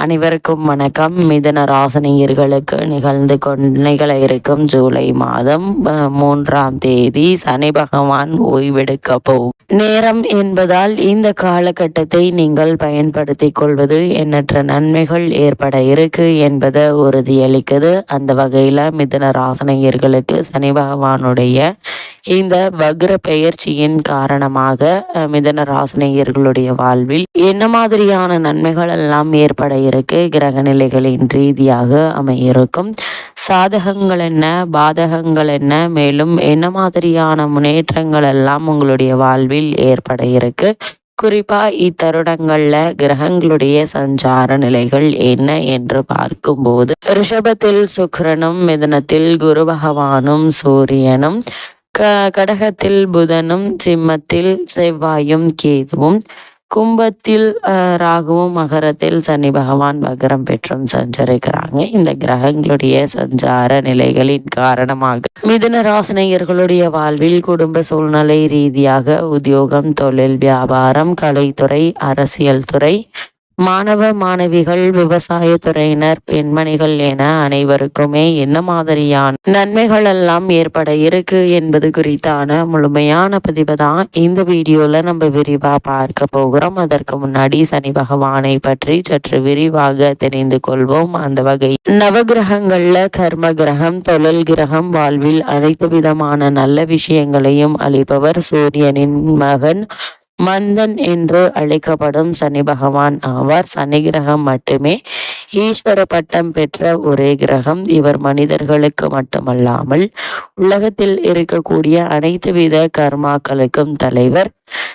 அனைவருக்கும் வணக்கம். மிதன ராசனியர்களுக்கு நிகழ்ந்து கொண்டு நிகழ இருக்கும் ஜூலை மாதம் மூன்றாம் தேதி சனி பகவான் ஓய்வெடுக்க போகும் நேரம் என்பதால் இந்த காலகட்டத்தை நீங்கள் பயன்படுத்திக் கொள்வது எண்ணற்ற நன்மைகள் ஏற்பட இருக்கு என்பதை உறுதியளிக்குது. அந்த வகையில மிதன ராசனியர்களுக்கு சனி பகவானுடைய இந்த வக்ர பெயர்ச்சியின் காரணமாக அஹ், மிதன ராசினியர்களுடைய வாழ்வில் என்ன மாதிரியான நன்மைகள் எல்லாம் ஏற்பட இருக்கு? கிரக நிலைகளின் ரீதியாக அமையிருக்கும். சாதகங்கள் என்ன? பாதகங்கள் என்ன? மேலும் என்ன மாதிரியான முன்னேற்றங்கள் எல்லாம் உங்களுடைய வாழ்வில் ஏற்பட இருக்கு? குறிப்பா இத்தருடங்கள்ல கிரகங்களுடைய சஞ்சார நிலைகள் என்ன என்று பார்க்கும்போது ரிஷபத்தில் சுக்கரனும் மிதனத்தில் குரு பகவானும் சூரியனும் க கடகத்தில் புதனும் சிம்மத்தில் செவ்வாயும் கேதுவும் கும்பத்தில் ராகுவும் மகரத்தில் சனி பகவான் மகரம் பெற்றும் சஞ்சரிக்கிறாங்க. இந்த கிரகங்களுடைய சஞ்சார நிலைகளின் காரணமாக மிதுன ராசினியர்களுடைய வாழ்வில் குடும்ப சூழ்நிலை ரீதியாக உத்தியோகம் தொழில் வியாபாரம் கலைத்துறை அரசியல் துறை மாணவ மாணவிகள் விவசாயத்துறையினர் பெண்மணிகள் என அனைவருக்குமே என்ன மாதிரியான நன்மைகள் எல்லாம் ஏற்பட இருக்கு என்பது குறித்தான முழுமையான பதிவு தான் இந்த வீடியோல நம்ம விரிவா பார்க்க போகிறோம். அதற்கு முன்னாடி சனி பகவானை பற்றி சற்று விரிவாக தெரிந்து கொள்வோம். அந்த வகை நவகிரகங்கள்ல கர்ம கிரகம் தொழில் கிரகம் வாழ்வில் அனைத்து விதமான நல்ல விஷயங்களையும் அளிப்பவர் சூரியனின் மகன் மந்தன் என்று அழைக்கப்படும் சனி பகவான் ஆவார். சனி கிரகம் மட்டுமே ஈஸ்வர பட்டம் பெற்ற ஒரே கிரகம். இவர் மனிதர்களுக்கு மட்டுமல்லாமல் உலகத்தில் இருக்கக்கூடிய அனைத்து வித கர்மாக்களுக்கும் தலைவர்.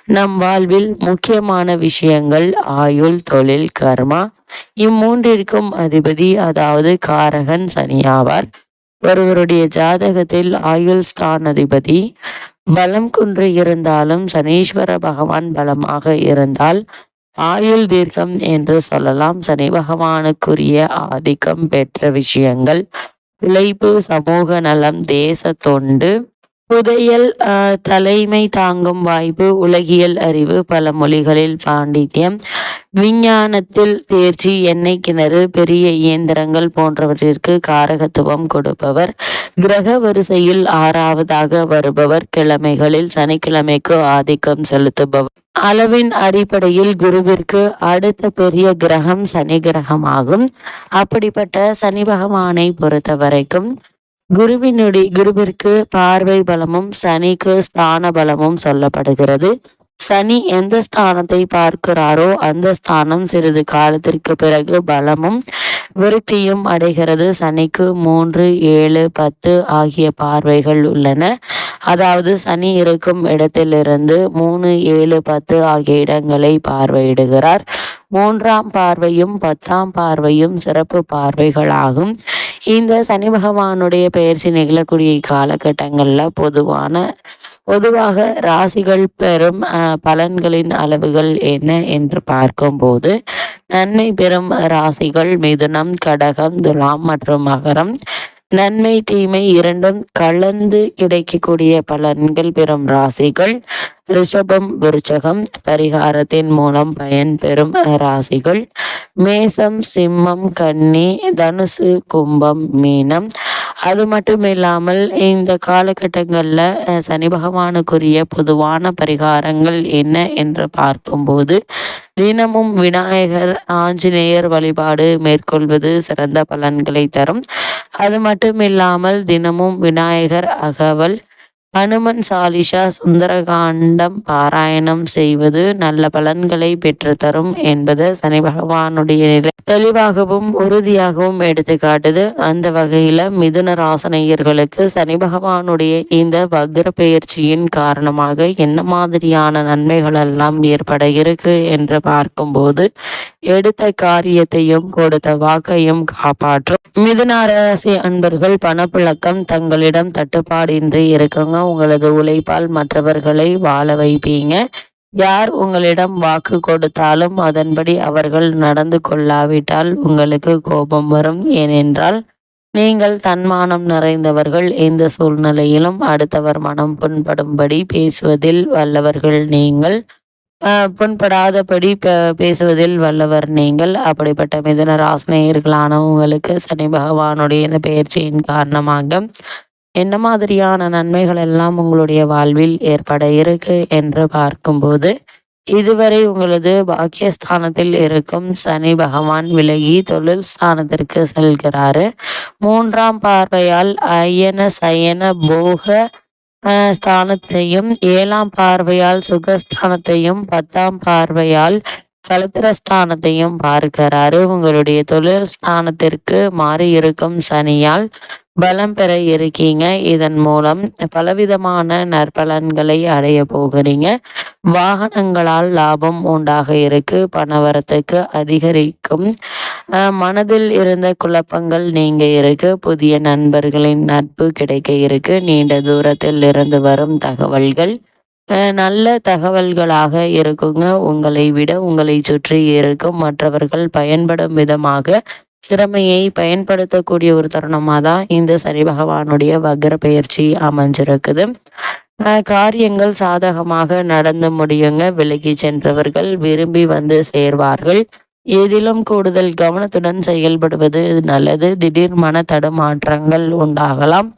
நம் வாழ்வில் முக்கியமான விஷயங்கள் ஆயுள் தொழில் கர்மா. இம்மூன்றிற்கும் அதிபதி அதாவது காரகன் சனியாவார். ஒருவருடைய ஜாதகத்தில் ஆயுள் ஸ்தானாதிபதி பலம் குன்று இருந்தாலும் சனீஸ்வர பகவான் பலமாக இருந்தால் ஆயுள் தீர்க்கம் என்று சொல்லலாம். சனி பகவானுக்குரிய ஆதிக்கம் பெற்ற விஷயங்கள் உழைப்பு சமூக நலம் தேச தொண்டு புதையல் ஆஹ், தலைமை தாங்கும் வாய்ப்பு உலகியல் அறிவு பல மொழிகளில் பாண்டித்யம் விஞ்ஞானத்தில் தேர்ச்சி எண்ணெய் கிணறு பெரிய இயந்திரங்கள் போன்றவற்றிற்கு காரகத்துவம் கொடுப்பவர். கிரக வரிசையில் ஆறாவதாக வருபவர். கிழமைகளில் சனிக்கிழமைக்கு ஆதிக்கம் செலுத்துபவர். அளவின் அடிப்படையில் குருவிற்கு அடுத்த பெரிய கிரகம் சனி கிரகமாகும். அப்படிப்பட்ட சனி பகவானை பொறுத்த வரைக்கும் குருவினுடைய குருவிற்கு பார்வை பலமும் சனிக்கு ஸ்தான பலமும் சொல்லப்படுகிறது. சனி எந்த ஸ்தானத்தை பார்க்கிறாரோ அந்த ஸ்தானம் சிறிது காலத்திற்கு பிறகு பலமும் விருத்தியும் அடைகிறது. சனிக்கு மூன்று ஏழு பத்து ஆகிய பார்வைகள் உள்ளன. அதாவது சனி இருக்கும் இடத்திலிருந்து மூணு ஏழு பத்து ஆகிய இடங்களை பார்வையிடுகிறார். மூன்றாம் பார்வையும் பத்தாம் பார்வையும் சிறப்பு பார்வைகளாகும். இந்த சனி பகவானுடைய பெயர்ச்சி நிகழக்கூடிய காலகட்டங்களில் பொதுவான பொதுவாக ராசிகள் பெறும் பலன்களின் அளவுகள் என்ன என்று பார்க்கும்போது நன்மை பெறும் ராசிகள் மிதுனம் கடகம் துலாம் மற்றும் மகரம். நன்மை தீமை இரண்டும் கலந்து கிடைக்கக்கூடிய பலன்கள் பெறும் ராசிகள். ரிஷபம் விருச்சகம் பரிகாரத்தின் மூலம் பயன் பெறும் ராசிகள். மேசம் சிம்மம் கன்னி தனுசு கும்பம் மீனம். அது மட்டும் இல்லாமல் இந்த காலகட்டங்களில் சனி பகவானுக்குரிய பொதுவான பரிகாரங்கள் என்ன என்று பார்க்கும்போது தினமும் விநாயகர் ஆஞ்சநேயர் வழிபாடு மேற்கொள்வது சிறந்த பலன்களை தரும். அது மட்டும் இல்லாமல் தினமும் விநாயகர் அகவல் ஹனுமன் சாலிஷா சுந்தரகாண்டம் பாராயணம் செய்வது நல்ல பலன்களை பெற்று தரும் என்பது சனி பகவானுடைய நிலை. தெளிவாகவும் உறுதியாகவும் எடுத்துக்காட்டுது. அந்த வகையில மிதுன ராசனையர்களுக்கு சனி பகவானுடைய இந்த வக்ர பெயர்ச்சியின் காரணமாக என்ன மாதிரியான நன்மைகள் எல்லாம் ஏற்பட இருக்கு என்று பார்க்கும்போது எடுத்த காரியத்தையும் கொடுத்த வாக்கையும் காப்பாற்றும். மிதுன ராசி அன்பர்கள் பணப்புழக்கம் தங்களிடம் தட்டுப்பாடின்றி இருக்குங்க. உங்களது உழைப்பால் மற்றவர்களை வாழ வைப்பீங்க. யார் உங்களிடம் வாக்கு கொடுத்தாலும் அதன்படி அவர்கள் நடந்து கொள்ளாவிட்டால் உங்களுக்கு கோபம் வரும். ஏனென்றால் நீங்கள் தன்மானம் நிறைந்தவர்கள். எந்த சூழ்நிலையிலும் அடுத்தவர் மனம் புண்படும்படி பேசுவதில் வல்லவர்கள் நீங்கள். புண்படாதபடி பேசுவதில் வல்லவர் நீங்கள். அப்படிப்பட்ட மிதன ராசினியர்களான உங்களுக்கு சனி பகவானுடைய இந்த பயிற்சியின் காரணமாக என்ன மாதிரியான நன்மைகள் எல்லாம் உங்களுடைய வாழ்வில் ஏற்பட இருக்கு என்று பார்க்கும்போது இதுவரை உங்களது பாக்கியஸ்தானத்தில் இருக்கும் சனி பகவான் விலகி தொழில் ஸ்தானத்திற்கு செல்கிறாரு. மூன்றாம் பார்வையால் அயன சயன போக ஸ்தானத்தையும் ஏழாம் பார்வையால் சுகஸ்தானத்தையும் பத்தாம் பார்வையால் கலத்திரஸ்தானத்தையும் பார்க்கிறாரு. உங்களுடைய தொழில் ஸ்தானத்திற்கு மாறி இருக்கும் சனியால் பலம் பெற இருக்கீங்க. இதன் மூலம் பலவிதமான நற்பலன்களை அடைய போகிறீங்க. வாகனங்களால் லாபம் உண்டாக இருக்கு. பணவரத்துக்கு அதிகரிக்கும். மனதில் இருந்த குழப்பங்கள் நீங்க இருக்கு. புதிய நண்பர்களின் நட்பு கிடைக்க இருக்கு. நீண்ட தூரத்தில் இருந்து வரும் தகவல்கள். நல்ல தகவல்களாக இருக்குங்க. உங்களை விட உங்களை சுற்றி இருக்கும். மற்றவர்கள் பயன்படும் விதமாக திறமையை பயன்படுத்தக்கூடிய ஒரு தருணமாக தான் இந்த சனி பகவானுடைய வக்ர பயிற்சி அமைஞ்சிருக்குது. காரியங்கள் சாதகமாக நடந்து முடியுங்க. விலகி சென்றவர்கள் விரும்பி வந்து சேர்வார்கள். எதிலும் கூடுதல் கவனத்துடன் செயல்படுவது நல்லது. திடீர் மன தடுமாற்றங்கள் உண்டாகலாம்.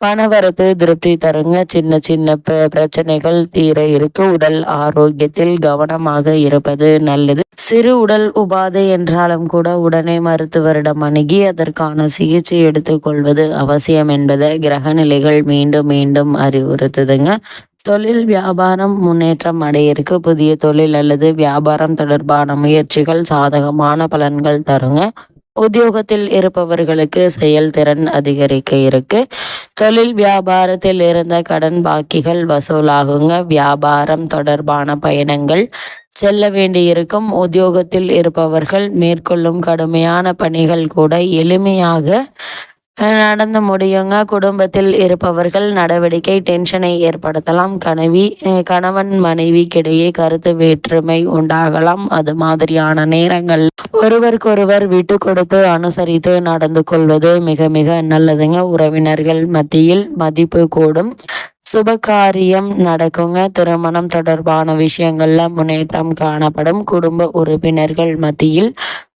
பணவரத்து திருப்தி தருங்க. சின்ன சின்ன பிரச்சனைகள் தீர இருக்க. உடல் ஆரோக்கியத்தில் கவனமாக இருப்பது நல்லது. சிறு உடல் உபாதை என்றாலும் கூட உடனே மருத்துவரிடம் அணுகி அதற்கான சிகிச்சை எடுத்துக்கொள்வது அவசியம் என்பதை கிரக நிலைகள் மீண்டும் மீண்டும் அறிவுறுத்துதுங்க. தொழில் வியாபாரம் முன்னேற்றம் அடையிருக்கு புதிய தொழில் அல்லது வியாபாரம் தொடர்பான முயற்சிகள் சாதகமான பலன்கள் தருங்க. உத்தியோகத்தில் இருப்பவர்களுக்கு செயல்திறன் அதிகரிக்க இருக்கு. தொழில் வியாபாரத்தில் இருந்த கடன் பாக்கிகள் வசூலாகுங்க. வியாபாரம் தொடர்பான பயணங்கள் செல்ல வேண்டியிருக்கும் உத்தியோகத்தில் இருப்பவர்கள் மேற்கொள்ளும் கடுமையான பணிகள் கூட எளிமையாக நடந்து முடியுங்க. குடும்பத்தில் இருப்பவர்கள் நடவடிக்கை டென்ஷனை ஏற்படுத்தலாம். கனவி கணவன் மனைவிக்கிடையே கருத்து வேற்றுமை உண்டாகலாம். அது மாதிரியான நேரங்கள். ஒருவருக்கொருவர் விட்டு கொடுத்து அனுசரித்து நடந்து கொள்வது மிக மிக நல்லதுங்க. உறவினர்கள் மத்தியில் மதிப்பு கூடும். சுபகாரியம் நடக்குங்க. திருமணம் தொடர்பான விஷயங்கள்ல முன்னேற்றம் காணப்படும். குடும்ப உறுப்பினர்கள் மத்தியில்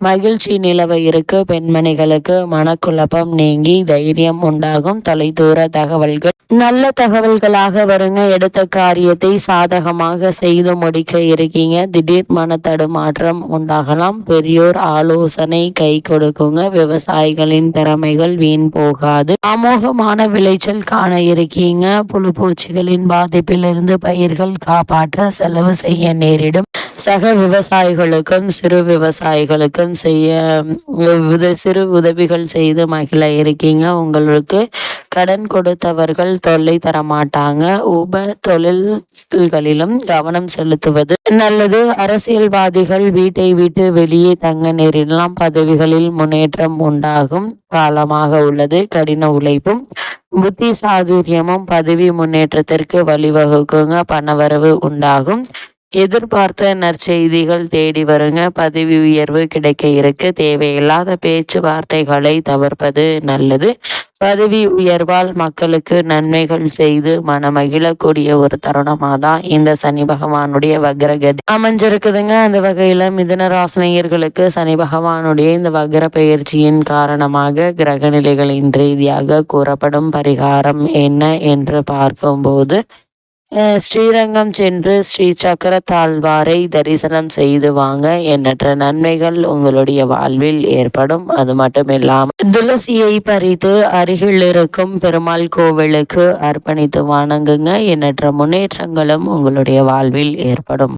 மகிழ்ச்சி நிலவ இருக்கு. பெண்மணிகளுக்கு மனக்குழப்பம் நீங்கி தைரியம் உண்டாகும். தொலைதூர தகவல்கள். நல்ல தகவல்களாக வருங்க. எடுத்த காரியத்தை சாதகமாக செய்து முடிக்க இருக்கீங்க. திடீர் மன தடுமாற்றம் உண்டாகலாம். பெரியோர் ஆலோசனை கை கொடுக்குங்க. விவசாயிகளின் திறமைகள் வீண் போகாது. அமோகமான விளைச்சல் காண இருக்கீங்க. புழு பூச்சிகளின் பாதிப்பிலிருந்து பயிர்கள் காப்பாற்ற செலவு செய்ய நேரிடும். சக விவசாயிகளுக்கும் சிறு விவசாயிகளுக்கும் செய்ய உத சிறு உதவிகள் செய்து மகிழ இருக்கீங்க. உங்களுக்கு கடன் கொடுத்தவர்கள் தொல்லை தரமாட்டாங்க. உப தொழில்களிலும் கவனம் செலுத்துவது நல்லது. அரசியல்வாதிகள் வீட்டை விட்டு வெளியே தங்க நேரிடலாம். பதவிகளில் முன்னேற்றம் உண்டாகும். காலமாக உள்ளது. கடின உழைப்பும் புத்தி சாதுரியமும் பதவி முன்னேற்றத்திற்கு வழிவகுக்குங்க. பணவரவு உண்டாகும். எதிர்பார்த்த நற்செய்திகள் தேடி வருங்க. பதவி உயர்வு கிடைக்க இருக்கு. தேவையில்லாத பேச்சுவார்த்தைகளை தவிர்ப்பது நல்லது. பதவி உயர்வால் மக்களுக்கு நன்மைகள் செய்து மனமகிழக்கூடிய ஒரு தருணமா தான் இந்த சனி பகவானுடைய வக்ரகதி. அமைஞ்சிருக்குதுங்க. அந்த வகையில் மிதன ராசினியர்களுக்கு சனி பகவானுடைய இந்த வக்ர பயிற்சியின் காரணமாக கிரக நிலைகளின் ரீதியாக கூறப்படும் பரிகாரம் என்ன என்று பார்க்கும்போது ஸ்ரீரங்கம் சென்று ஸ்ரீ சக்கர தாழ்வாரை தரிசனம் செய்து வாங்க. எண்ணற்ற நன்மைகள் உங்களுடைய வாழ்வில் ஏற்படும். அது மட்டும் இல்லாமல் துளசியை பறித்து அருகில் இருக்கும் பெருமாள் கோவிலுக்கு அர்ப்பணித்து வணங்குங்க. எண்ணற்ற முன்னேற்றங்களும் உங்களுடைய வாழ்வில் ஏற்படும்.